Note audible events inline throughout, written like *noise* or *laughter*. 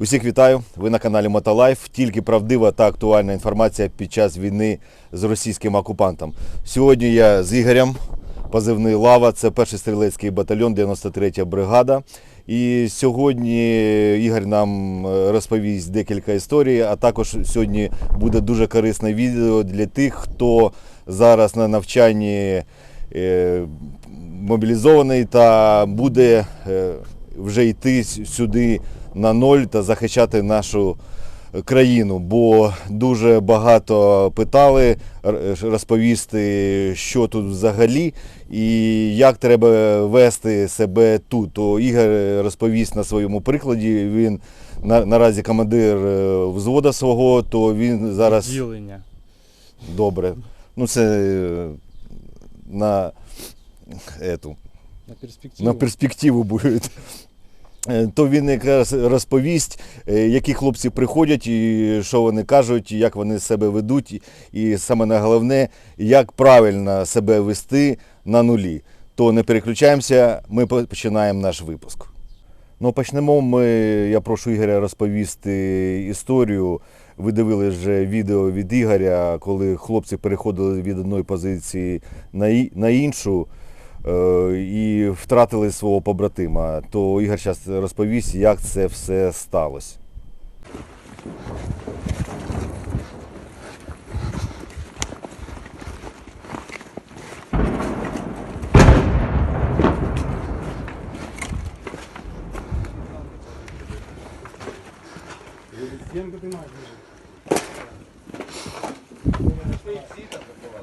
Усіх вітаю! Ви на каналі Мотолайф. Тільки правдива та актуальна інформація під час війни з російським окупантом. Сьогодні я з Ігорем, позивний Лава, це перший стрілецький батальйон, 93 бригада. І сьогодні Ігор нам е, розповість декілька історій, а також сьогодні буде дуже корисне відео для тих, хто зараз на навчанні е, мобілізований та буде е, вже йти сюди на ноль та захищати нашу країну. Бо дуже багато питали розповісти, що тут взагалі і як треба вести себе тут. То Ігор розповість на своєму прикладі. Він на, наразі командир е, взвода свого, то він зараз Відділення. добре. Ну це е, на ету, На перспективу. на перспективу буде. Е, То він якраз розповість, е, які хлопці приходять, і що вони кажуть, як вони себе ведуть, і- саме найголовне, як правильно себе вести на нулі. То не переключаємося, ми починаємо наш випуск. Ну, почнемо ми, я прошу Ігоря розповісти історію. Ви дивились вже відео від Ігоря, коли хлопці переходили від одної позиції на, іншу і втратили свого побратима. То Ігор зараз розповість, як це все сталося.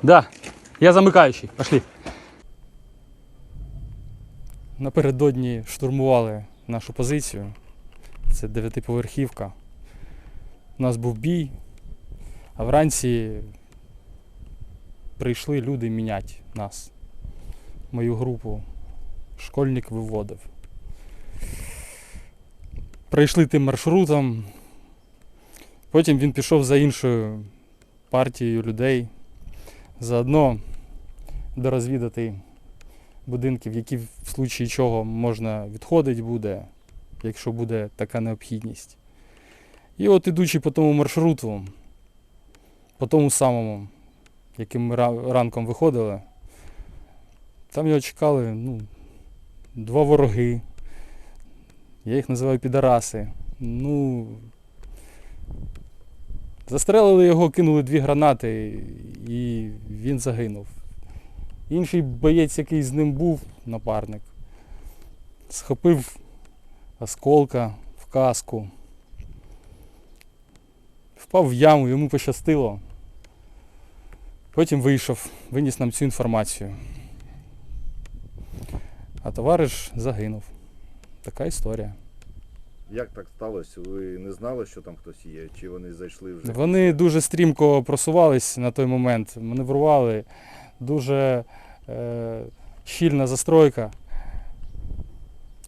Да. Я замикаючий. Пошли. Напередодні штурмували нашу позицію. Це дев'ятиповерхівка. У нас був бій, а вранці прийшли люди міняти нас. Мою групу. Школьник виводив. Прийшли тим маршрутом. Потім він пішов за іншою партією людей. Заодно дорозвідати будинки, в які в случаї чого можна відходити буде, якщо буде така необхідність. І от ідучи по тому маршруту, по тому самому, яким ми ранком виходили, там його чекали ну, два вороги. Я їх називаю підараси. Ну, Застрелили його, кинули дві гранати, і він загинув. Інший боєць, який з ним був, напарник, схопив осколка в каску, впав в яму, йому пощастило. Потім вийшов, виніс нам цю інформацію. А товариш загинув. Така історія. Як так сталося? Ви не знали, що там хтось є? Чи вони зайшли вже? Вони дуже стрімко просувались на той момент, маневрували, дуже е, щільна застройка.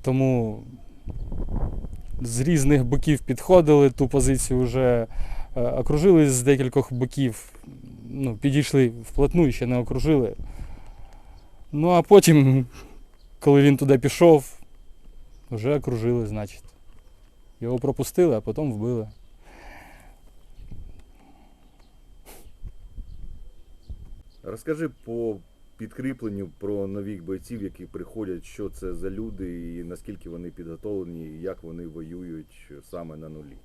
Тому з різних боків підходили, ту позицію вже е, окружили з декількох боків, ну, підійшли вплотну і ще не окружили. Ну а потім, коли він туди пішов, вже окружили, значить. Його пропустили, а потім вбили. Розкажи по підкріпленню про нових бойців, які приходять, що це за люди і наскільки вони підготовлені, і як вони воюють саме на нулі.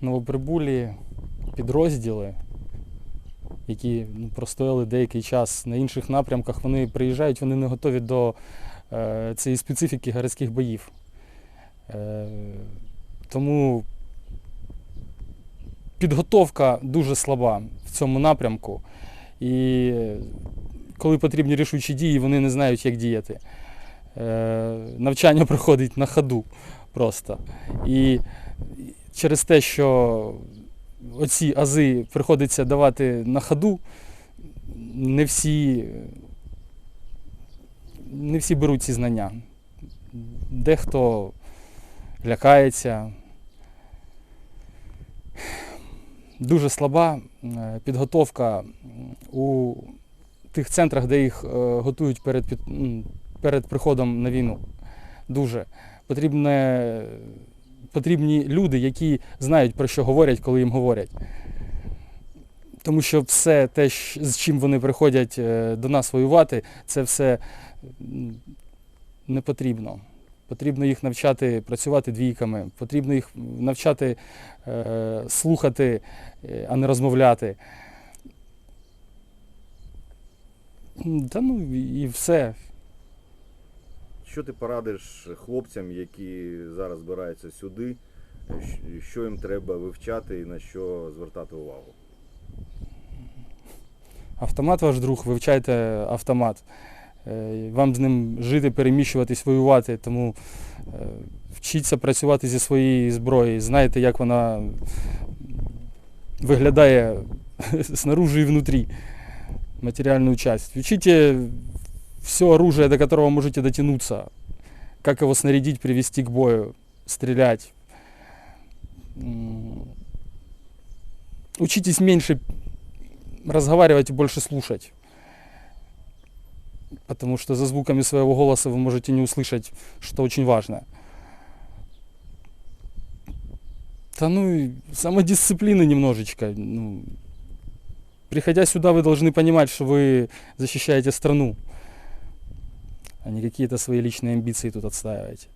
Новоприбулі підрозділи, які ну, простояли деякий час на інших напрямках, вони приїжджають, вони не готові до е, цієї специфіки городських боїв. Е, тому підготовка дуже слаба в цьому напрямку. І коли потрібні рішучі дії, вони не знають, як діяти. Е, навчання *laughs* проходить на ходу просто. І через те, що оці ази приходиться давати на ходу, не всі, не всі беруть ці знання. Дехто лякається. Дуже слаба е, підготовка у тих центрах, де їх е, готують перед, перед приходом на війну. Дуже. Потрібне потрібні люди, які знають про що говорять, коли їм говорять. Тому що все те, з чим вони приходять е, до нас воювати, це все не потрібно. Потрібно їх навчати працювати двійками, потрібно їх навчати е, слухати, е, а не розмовляти. Та ну і все. Що ти порадиш хлопцям, які зараз збираються сюди? Що їм треба вивчати і на що звертати увагу? Автомат ваш друг, вивчайте автомат. Е, Вам з ним жити, переміщуватись, воювати. Тому е, вчіться працювати зі своєю зброєю. Знаєте, як вона виглядає *laughs* снаружи і внутрі. Материальную часть. Учите все оружие, до которого можете дотянуться. Как его снарядить, привести к бою, стрелять. Учитесь меньше разговаривать и больше слушать Потому что за звуками своего голоса вы можете не услышать, что очень важно. Да ну и самодисциплины немножечко. Ну, приходя сюда, вы должны понимать, что вы защищаете страну, а не какие-то свои личные амбиции тут отстаиваете.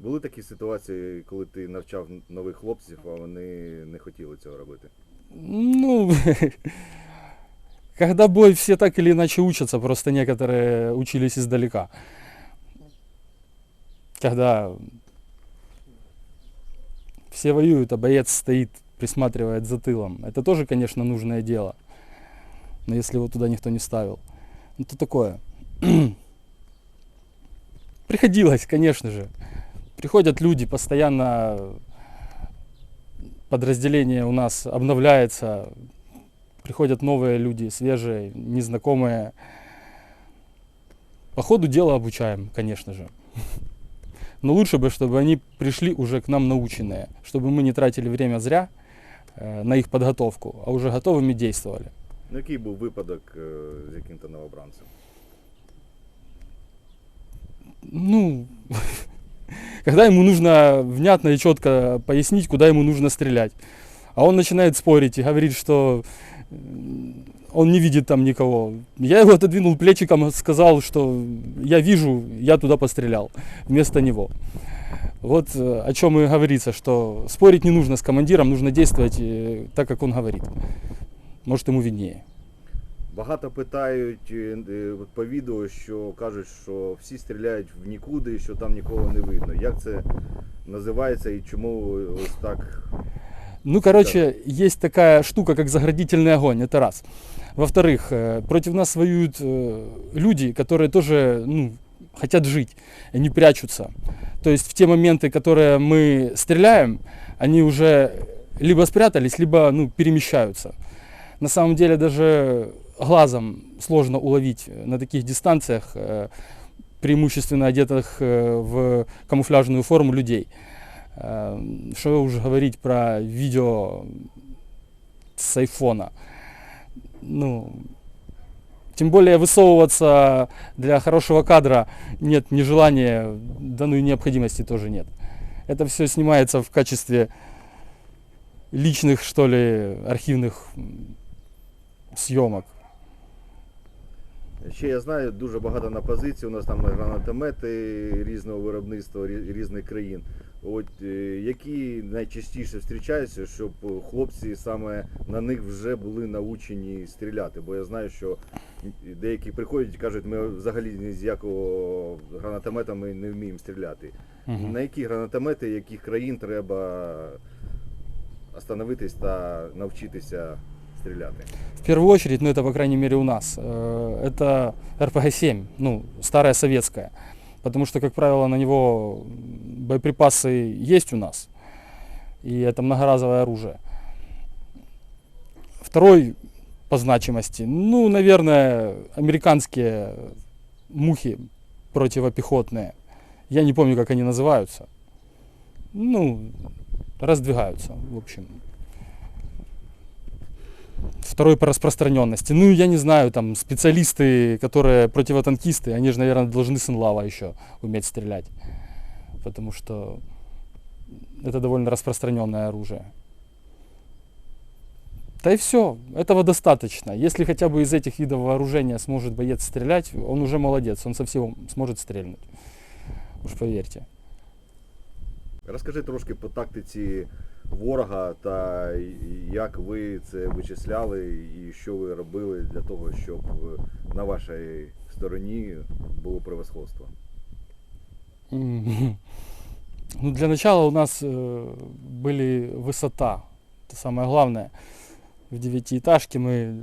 Були такі ситуації, коли ти навчав нових хлопців, а вони не хотіли цього робити? Ну, *laughs* когда бой, все так или иначе учатся, просто некоторые учились издалека. Когда все воюют, а боец стоит, присматривает за тылом. Это тоже, конечно, нужное дело. Но если его туда никто не ставил. Ну, то такое. *clears throat* Приходилось, конечно же. Приходят люди, постоянно подразделение у нас обновляется, приходят новые люди, свежие, незнакомые. По ходу дела обучаем, конечно же. *laughs* Но лучше бы, чтобы они пришли уже к нам наученные, чтобы мы не тратили время зря э, на их подготовку, а уже готовыми действовали. Ну, який був випадок е, з яким-то новобранцем? Ну, *laughs* когда ему нужно внятно и четко пояснить, куда ему нужно стрелять. А он начинает спорить и говорит, что он не видит там никого. Я его отодвинул плечиком, сказал, что я вижу, я туда пострелял вместо него. Вот э, о чем и говорится, что спорить не нужно с командиром, нужно действовать э, так, как он говорит. Может, ему виднее. Багато питають е, е, по відео, що кажуть, що всі стріляють в нікуди, що там нікого не видно. Як це називається і чому ось так? Ну, короче, есть такая штука, как заградительный огонь, это раз. Во-вторых, э, против нас воюют э, люди, которые тоже ну, хотят жить, они прячутся. То есть в те моменты, которые мы стреляем, они уже либо спрятались, либо ну, перемещаются. На самом деле даже глазом сложно уловить э, на таких дистанциях преимущественно одетых в камуфляжную форму людей. Э, Что уж говорить про видео с айфона. Ну, тем более высовываться для хорошего кадра нет ни желания, да ну и необходимости тоже нет. Это все снимается в качестве личных, что ли, архивных м, съемок. Ще я знаю, дуже багато на позиції. У нас там гранатомети різного виробництва, рі- різних країн. От е, які найчастіше зустрічаються, щоб хлопці саме на них вже були научені стріляти. Бо я знаю, що деякі приходять і кажуть, ми взагалі ні з якого гранатомета ми не вміємо стріляти. Мгм. На які гранатомети, яких країн треба остановитись та навчитися стріляти? В первую очередь, ну это по крайней мере у нас, э, это РПГ-7, ну, старая советская. Потому что, как правило, на него боеприпасы есть у нас. И это многоразовое оружие. Второй по значимости, ну, наверное, американские мухи противопехотные. Я не помню, как они называются. Ну, раздвигаются, в общем. Второй по распространенности. Ну, я не знаю, там специалисты, которые противотанкисты, они же, наверное, должны с инлава еще уметь стрелять. Потому что Это довольно распространенное оружие. Да и все, этого достаточно. Если хотя бы из этих видов вооружения сможет боец стрелять, он уже молодец, он со всего сможет стрельнуть. Уж поверьте. Розкажи трошки по тактиці ворога та як ви це вичисляли і що ви робили для того, щоб на вашій стороні було превосходство. М, Ну, для начала у нас э, были высота. Это самое главное. В девятиэтажке мы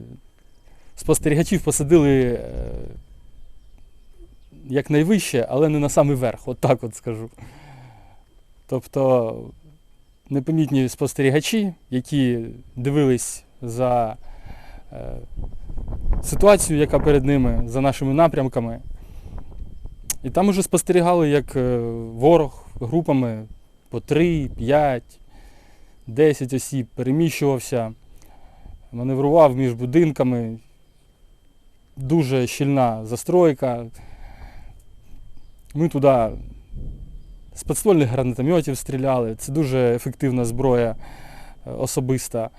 спостерігачів посадили е, як найвище, але не на самий верх, от так от скажу. Тобто непомітні спостерігачі, які дивились за е, ситуацією, яка перед ними, за нашими напрямками. І там уже спостерігали, як е, ворог групами по 3, 5, 10 осіб переміщувався, маневрував між будинками. Дуже щільна застройка. Ми туди з підствольних гранатометів стріляли. Це дуже ефективна зброя е, особиста.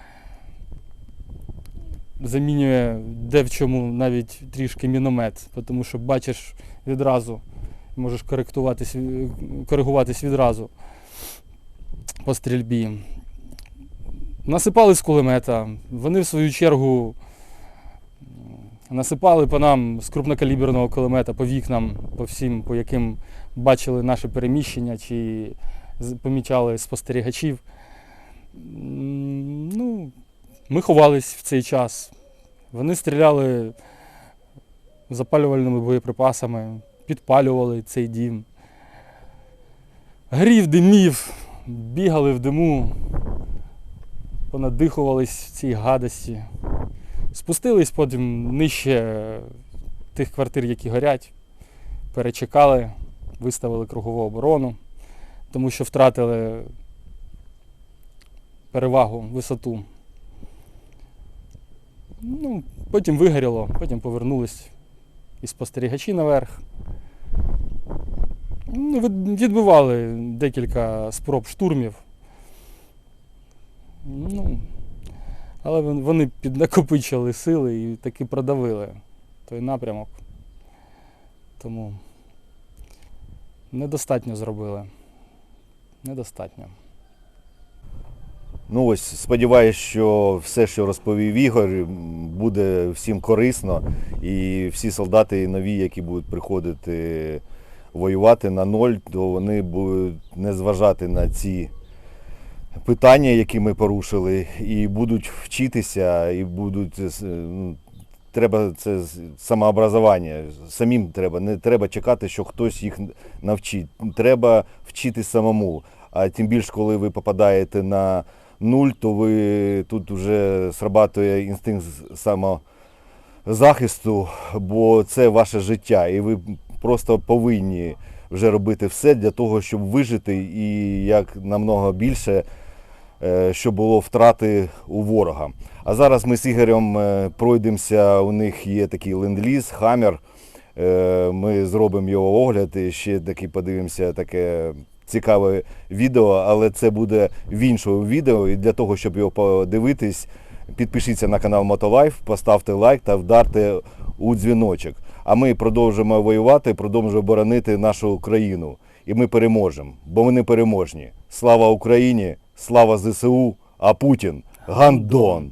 Замінює де в чому навіть трішки міномет, тому що бачиш відразу, можеш коректуватись, е, коригуватись відразу по стрільбі. Насипали з кулемета. Вони в свою чергу насипали по нам з крупнокаліберного кулемета по вікнам, по всім, по яким бачили наше переміщення чи помічали спостерігачів. Ну, ми ховались в цей час. Вони стріляли запалювальними боєприпасами, підпалювали цей дім. Грів, димів, бігали в диму, понадихувались в цій гадості. Спустились потім нижче тих квартир, які горять, перечекали, виставили кругову оборону, тому що втратили перевагу, висоту. Ну, потім вигоріло, потім повернулись і спостерігачі наверх. Ну, відбивали декілька спроб штурмів. Ну, але вони піднакопичили сили і таки продавили той напрямок. Тому недостатньо зробили. Недостатньо. Ну ось сподіваюсь, що все, що розповів Ігор, буде всім корисно. І всі солдати нові, які будуть приходити воювати на ноль, то вони будуть не зважати на ці питання, які ми порушили, і будуть вчитися, і будуть. Треба це самообразування. Самим треба. Не треба чекати, що хтось їх навчить. Треба вчити самому. А тим більше, коли ви попадаєте на нуль, то ви тут вже срабатує інстинкт самозахисту, бо це ваше життя, і ви просто повинні вже робити все для того, щоб вижити і як намного більше, е, щоб було втрати у ворога. А зараз ми з Ігорем е, пройдемося, у них є такий ленд-ліз, хаммер. Е, Ми зробимо його огляд і ще таки подивимося таке цікаве відео, але це буде в іншому відео. І для того, щоб його подивитись, підпишіться на канал Мотолайф, поставте лайк та вдарте у дзвіночок. А ми продовжимо воювати, продовжуємо боронити нашу країну. І ми переможемо, бо ми не переможні. Слава Україні, слава ЗСУ, а Путін гандон.